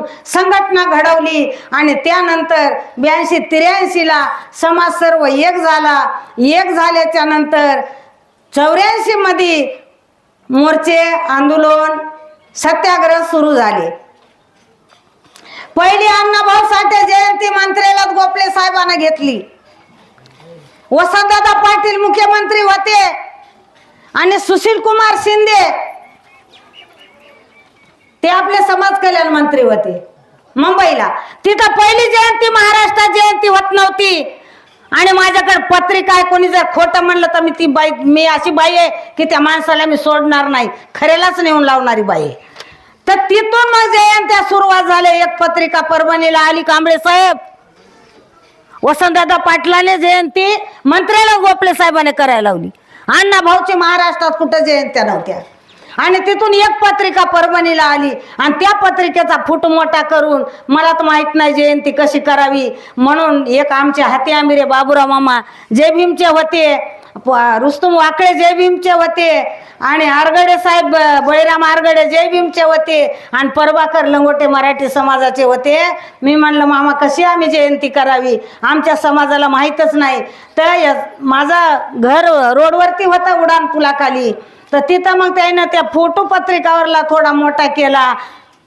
करून संघटना घडवली आणि त्यानंतर ब्याऐंशी त्र्याऐंशीला समाज सर्व एक झाला. एक झाल्याच्यानंतर चौऱ्याऐंशी मध्ये मोर्चे आंदोलन सत्याग्रह सुरू झाले. पहिली अण्णाभाऊ साठे जयंती मंत्र्याला गोपले साहेबांना घेतली. वसंतदादा पाटील मुख्यमंत्री होते आणि सुशील कुमार शिंदे ते आपले समाज कल्याण मंत्री होते मुंबईला. तिथं पहिली जयंती महाराष्ट्रात जयंती होत नव्हती. आणि माझ्याकडे पत्रिका आहे कोणी जर खोटं म्हणलं तर मी ती बाई मी अशी बाई आहे की त्या माणसाला मी सोडणार नाही. खरेलाच नेऊन लावणारी बाई आहे. तर तिथून मग जयंत्या सुरुवात झाल्या. एक पत्रिका परभणीला आली कांबळे साहेब. वसंतदादा पाटलाने जयंती मंत्र्याला गोपले साहेबाने करायला लावली. अण्णा भाऊची महाराष्ट्रात कुठं जयंत्या नव्हत्या? आणि तिथून एक पत्रिका परभणीला आली. आणि त्या पत्रिकेचा फुट मोठा करून मला तर माहीत नाही जयंती कशी करावी. म्हणून एक आमचे हाती आमिरे बाबुराव मामा जय भीमचे होते रुस्तुम वाकळे जय भीमचे होते आणि आरगडे साहेब बळीराम आरगडे जय भीमचे होते आणि प्रभाकर लंगोटे मराठी समाजाचे होते. मी म्हणलं मामा कशी आम्ही जयंती करावी? आमच्या समाजाला माहीतच नाही. तर माझा घर रोडवरती होता उडान पुलाखाली तर तिथं मग त्यानं त्या फोटो पत्रिकावरला थोडा मोठा केला.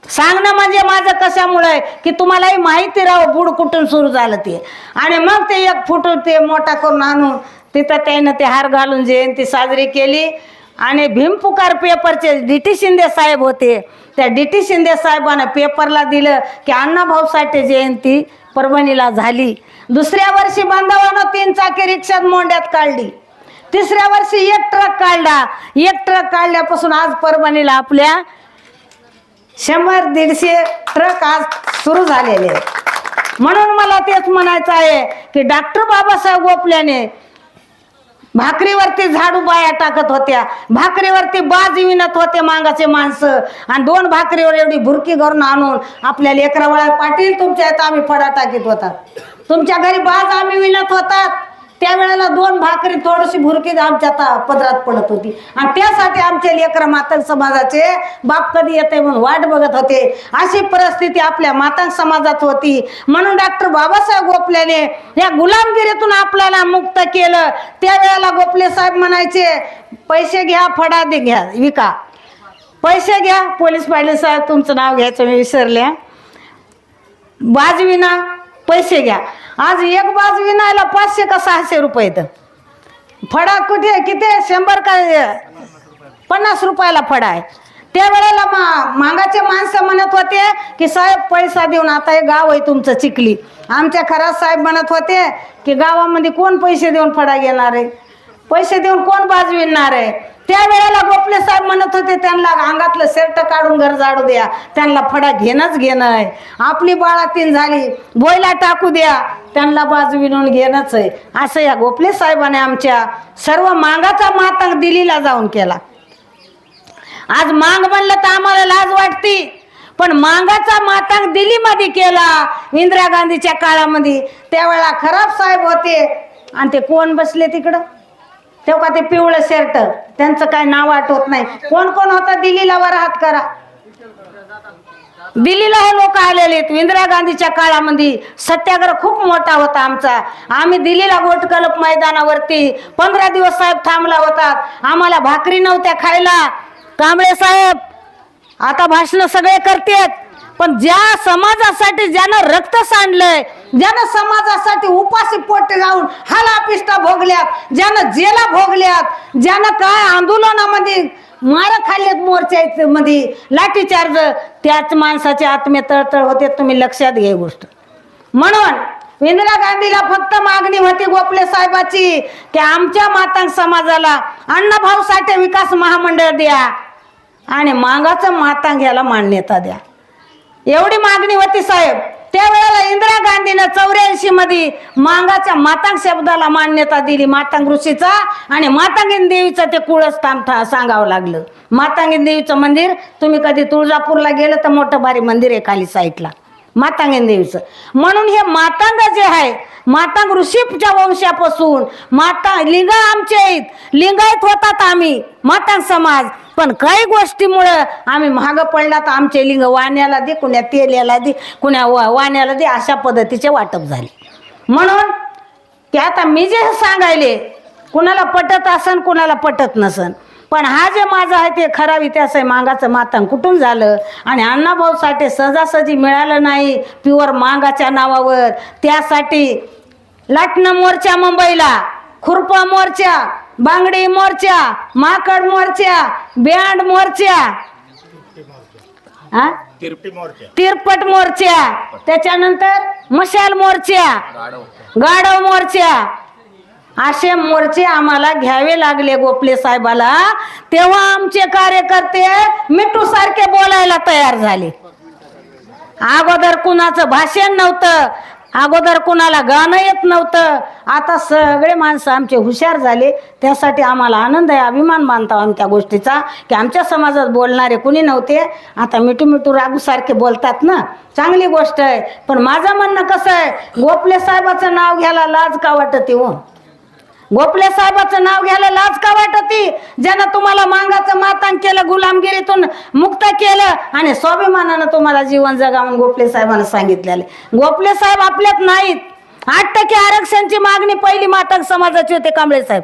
सांगणं म्हणजे माझं कशामुळे? की तुम्हालाही माहिती राहो बुड कुठून सुरू झालं ते. आणि मग ते एक फोटो ते मोठा करून आणून तिथं त्यानं ते हार घालून जयंती साजरी केली. आणि भीमपुकार पेपरचे डी टी शिंदे साहेब होते. त्या डी टी शिंदे साहेबांना पेपरला दिलं की अण्णाभाऊ साठे जयंती परभणीला झाली. दुसऱ्या वर्षी बांधवानं तीन चाकी रिक्षात मोंड्यात काढली. तिसऱ्या वर्षी एक ट्रक काढला. एक ट्रक काढल्यापासून आज परभणीला आपल्या शंभर दीडशे ट्रक आज सुरू झालेले म्हणून मला तेच म्हणायचं आहे की डॉक्टर बाबासाहेब गोपल्याने भाकरीवरती झाडू बाया टाकत होत्या. भाकरीवरती बाज विणत होते मांगाचे माणसं. आणि दोन भाकरीवर एवढी भुरकी घरून आणून आपल्या लेकरावळा पाटील तुमच्या इथं आम्ही फडा टाकीत होतात तुमच्या घरी बाज आम्ही विणत होतात. त्यावेळेला दोन भाकरी थोडीशी भुरकी आमच्या पदरात पडत होती. आणि त्यासाठी आमचे लेकर मातंग समाजाचे बाप कधी येते म्हणून वाट बघत होते. अशी परिस्थिती आपल्या मातंग समाजात होती. म्हणून डॉक्टर बाबासाहेब गोपल्याने या गुलामगिरीतून आपल्याला मुक्त केलं. त्यावेळेला गोपले साहेब म्हणायचे पैसे घ्या फडा दे घ्या विका. पैसे घ्या पोलीस पाहिले साहेब तुमचं नाव घ्यायचं मी विसरले. बाजविना पैसे घ्या. आज एक बाज विनायला पाचशे का सहाशे रुपये तर फडा कुठे किती आहे? शंभर का पन्नास रुपयाला फडा आहे. त्यावेळेला मा मागाचे माणसं म्हणत होते की साहेब पैसा देऊन आता हे गाव आहे तुमचं चिखली. आमच्या खरात साहेब म्हणत होते की गावामध्ये कोण पैसे देऊन फडा घेणार आहे? पैसे देऊन कोण बाज विणणार आहे? त्यावेळेला गोपले साहेब म्हणत होते त्यांना अंगातलं शर्ट काढून घर झाडू द्या. त्यांना फडा घेणंच घेणं आहे आपली बाळातीन झाली बोयला टाकू द्या. त्यांना बाजू विणून घेणंच आहे असं या गोपले साहेबाने आमच्या सर्व मांगाचा मातंग दिल्लीला जाऊन केला. आज मांग म्हणलं तर आम्हाला लाज वाटती पण मांगाचा मातांग दिल्लीमध्ये केला इंदिरा गांधीच्या काळामध्ये. त्यावेळेला खराब साहेब होते. आणि ते कोण बसले तिकडं? तेव्हा ते पिवळं शर्ट? त्यांचं काय नाव आठवत नाही. कोण कोण होता? दिल्लीला वर हात करा. दिल्लीला हे लोक आलेले आहेत. इंदिरा गांधीच्या काळामध्ये सत्याग्रह खूप मोठा होता आमचा. आम्ही दिल्लीला गोटकलप मैदानावरती पंधरा दिवस साहेब थांबला होता. आम्हाला भाकरी नव्हत्या खायला. कांबळे साहेब आता भाषण सगळे करतेत. पण ज्या समाजासाठी ज्यानं रक्त सांडलंय ज्यानं समाजासाठी उपाशी पोटी जाऊन हालापिष्टा भोगल्यात ज्यानं जेला भोगल्यात ज्यानं काय आंदोलनामध्ये मार खाल्लेत मोर्चा मध्ये लाठीचार्ज त्याच माणसाचे आत्मे तळतळ होते तुम्ही लक्षात घ्या गोष्ट. म्हणून इंदिरा गांधीला फक्त मागणी होती गोपले साहेबाची की आमच्या मातांग समाजाला अण्णाभाऊ साठे विकास महामंडळ द्या आणि मागाचं मातांग याला मान्यता द्या. एवढी मागणी होती साहेब. त्यावेळेला इंदिरा गांधीनं चौऱ्याऐंशी मध्ये मांगाच्या मातांग शब्दाला मान्यता दिली. मातांग ऋषीचा आणि मातांगीन देवीचं ते कुळस्थान था- सांगावं लागलं. मातांगीन देवीचं मंदिर तुम्ही कधी तुळजापूरला गेलं तर मोठं भारी मंदिर आहे खाली साईडला मातांगण देवीचं म्हणून हे मातांग जे आहे मातांग ऋषीच्या वंशापासून माता लिंग आमचे आहेत. लिंगायत होतात आम्ही मातांग समाज. पण काही गोष्टीमुळं आम्ही महाग पडला तर आमचे लिंग वाण्याला दे कुण्या तेल्याला दे कुण्या वा- वाण्याला दे अशा पद्धतीचे वाटप झाले. म्हणून ते आता मी जे सांगायले कुणाला पटत असन कुणाला पटत नसन. पण हा जे माझा आहे ते खरा इतिहास आहे. मांगाचं मातांग कुठून झालं? आणि अण्णाभाऊ साठे सहजासहजी मिळालं नाही प्युअर मांगाच्या नावावर. त्यासाठी लाटणं मोर्चा मुंबईला खुरपा मोर्चा बांगडी मोर्चा माकड मोर्चा बँड मोर्चा. हा? तिरपी मोर्चा. तिरपट मोर्चा. त्याच्यानंतर मशाल मोर्चा गाढव मोर्चा. असे मोर्चे आम्हाला घ्यावे लागले गोपले साहेबाला. तेव्हा आमचे कार्यकर्ते मिठू सारखे बोलायला तयार झाले. अगोदर कुणाचं भाषण नव्हतं. अगोदर कुणाला गाणं येत नव्हतं. आता सगळे माणसं आमचे हुशार झाले. त्यासाठी आम्हाला आनंद आहे अभिमान मानतो आम्ही त्या गोष्टीचा की आमच्या समाजात बोलणारे कुणी नव्हते. आता मिठू मिठू रागूसारखे बोलतात ना. चांगली गोष्ट आहे. पण माझं म्हणणं कसं आहे? गोपले साहेबाचं नाव घ्यायला लाज का वाटते हो? गोपले साहेबाचं नाव घ्यायला लाज का वाटती ज्यानं तुम्हाला मांगाचं मातांग केलं गुलामगिरीतून मुक्त केलं आणि स्वाभिमानानं तुम्हाला जीवन जगावून गोपले साहेबांना सांगितलेलं गोपले साहेब आपल्यात नाहीत. आठ टक्के आरक्षणची मागणी पहिली मातंग समाजाची होते कांबळे साहेब.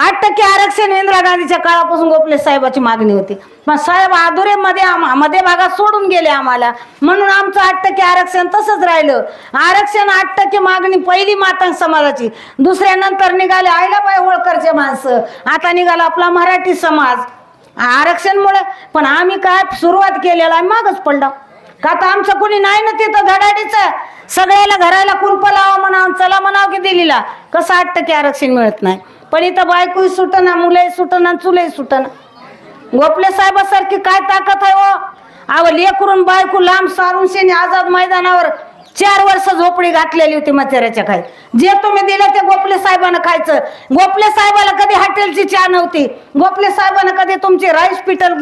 आठ टक्के आरक्षण इंदिरा गांधीच्या काळापासून गोपले साहेबाची मागणी होती. पण साहेब आधुरे मध्ये मध्ये भागात सोडून गेले आम्हाला. म्हणून आमचं आठ टक्के आरक्षण तसंच राहिलं. आरक्षण आठ टक्के मागणी पहिली मातांग समाजाची. दुसऱ्यानंतर निघाले आयलाबाई होळकरचे माणसं. आता निघाला आपला मराठी समाज. आरक्षणमुळे पण आम्ही काय सुरुवात केलेला आहे मागच पडला. का तर आमचं कुणी नाही ना तिथं धडाडीच. सगळ्याला घराला कुलप लावा म्हणावं चला म्हणावं की दिलीला कसं आठ टक्के आरक्षण मिळत नाही. पण इथं बायकोही सुटना मुलंही सुटना चुलही सुटना. गोपले साहेबासारखी काय ताकद आहे हो? अव लेकरून बायको लांब सारून शेनी आझाद मैदानावर चार वर्ष झोपडी घातलेली होती मचेऱ्याच्या खाई जे तुम्ही दिलं ते गोपले साहेबांना खायचं. गोपले साहेबाला कधी हॉटेलची चहा नव्हती. गोपले साहेबांना कधी तुमची राईस पिटल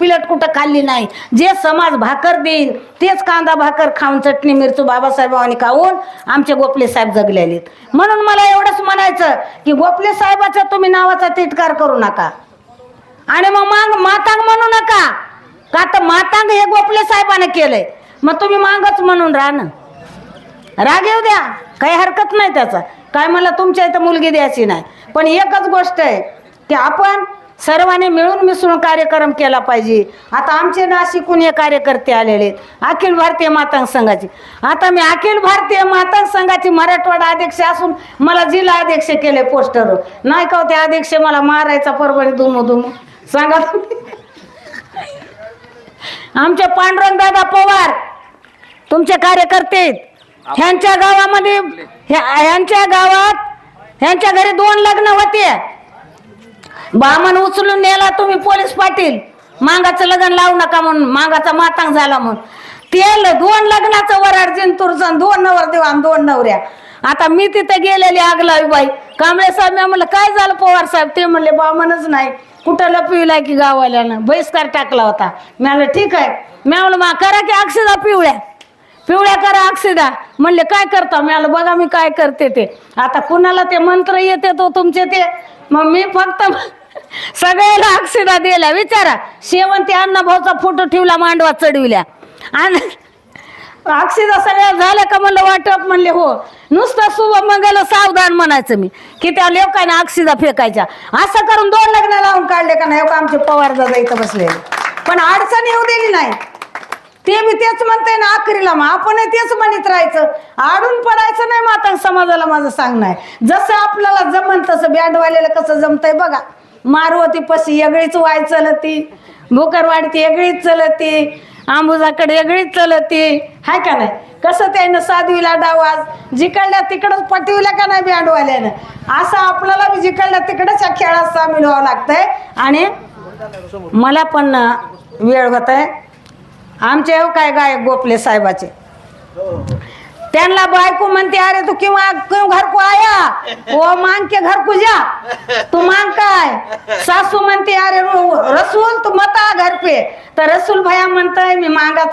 पिलट कुठं खाल्ली नाही. जे समाज भाकर देईल तेच कांदा भाकर खाऊन चटणी मिरचू बाबासाहेबांनी खाऊन आमचे गोपले साहेब जगलेले म्हणून मला एवढंच म्हणायचं की गोपले साहेबाच्या तुम्ही नावाचा तिटकार करू नका. आणि मग मांग मातांग म्हणू नका. का तर मातांग हे गोपले साहेबाने केलंय? मग तुम्ही मांगच म्हणून राहा ना. राग येऊ द्या. काही हरकत नाही त्याचा. काय मला तुमच्या इथं मुलगी द्यायची नाही. पण एकच गोष्ट आहे की आपण सर्वांनी मिळून मिसळून कार्यक्रम केला पाहिजे. आता आमचे नाशिकहून हे कार्यकर्ते आलेले आहेत. अखिल भारतीय मातांग संघाचे. आता मी अखिल भारतीय मातांग संघाची मराठवाडा अध्यक्ष असून मला जिल्हा अध्यक्ष केले पोस्टरवर नाही का हो ते अध्यक्ष मला मारायचा परभणी दुमू दुमू सांगा आमच्या आमचे पांडुरंग दादा पवार तुमचे कार्यकर्ते आहेत. ह्यांच्या गावामध्ये ह्या- ह्यांच्या गावात ह्यांच्या घरी दोन लग्न होते. बामण उचलून नेला तुम्ही पोलीस पाटील. मांगाचं लग्न लावू नका म्हणून मांगाचा मातांग झाला म्हणून. ते ल- दोन लग्नाचं वराड जिंतूरचं दोन नवर देऊ आणि दोन नवऱ्या. आता मी तिथे गेलेली आगलावी बाई. कांबळे साहेब मी म्हणलं काय झालं पवार साहेब? ते म्हणले बामणच नाही. कुठं लपविला की गाववाल्यानं बहिष्कार टाकला होता. मी म्हणलं ठीक आहे. मी म्हणलं मा करा की अक्षदा पिवळ्या. पिवळ्या करा अक्षदा म्हणले काय करता? मी आलो बघा मी काय करते ते. आता कुणाला ते मंत्र येते तो तुमचे ते? मग मी फक्त सगळ्याला अक्षदा दिल्या. विचारा शेवंती अण्णाभाऊचा फोटो ठेवला मांडवा चढविल्या. आणि अक्षदा सगळ्या झाल्या का म्हणलं वाटप? म्हणले हो. नुसतं शुभ मंगल सावधान म्हणायचं मी. की त्या लोकांना अक्षिदा फेकायच्या. असं करून दोन लग्न लावून काढले का नाही? आमचे पवार दादा इथं बसले पण अडचण येऊ दिली नाही. ते मी तेच म्हणते ना आखरीला मग. आपण तेच म्हणत राहायचं. आडून पडायचं नाही माता समाजाला माझं सांगणं आहे. जसं आपल्याला जमन तसं बँडवाल्याला कसं जमतंय बघा. मारवती पशी वेगळीच वाय चलती. भुकरवाडती वेगळीच चलती. आंबुजाकडे वेगळीच चलती. हाय का नाही? कसं त्यानं साधवीला डावाज जिकडल्या तिकडंच पटविल्या का नाही बँडवाल्यानं असं आपल्याला बी जिकडल्या तिकडंच या खेळात सामील व्हावं लागतंय. आणि मला पण वेळ होत आहे. आमचे हो काय गाय गोपले साहेबाचे. त्यांना बायको म्हणते अरे तू किंवा क्यों घर को आया हो वो मांग के घर को जा. तू मांग काय? सासू म्हणते अरे रसूल तू मता घर पे. तर रसूल भैया म्हणताय मी मांगा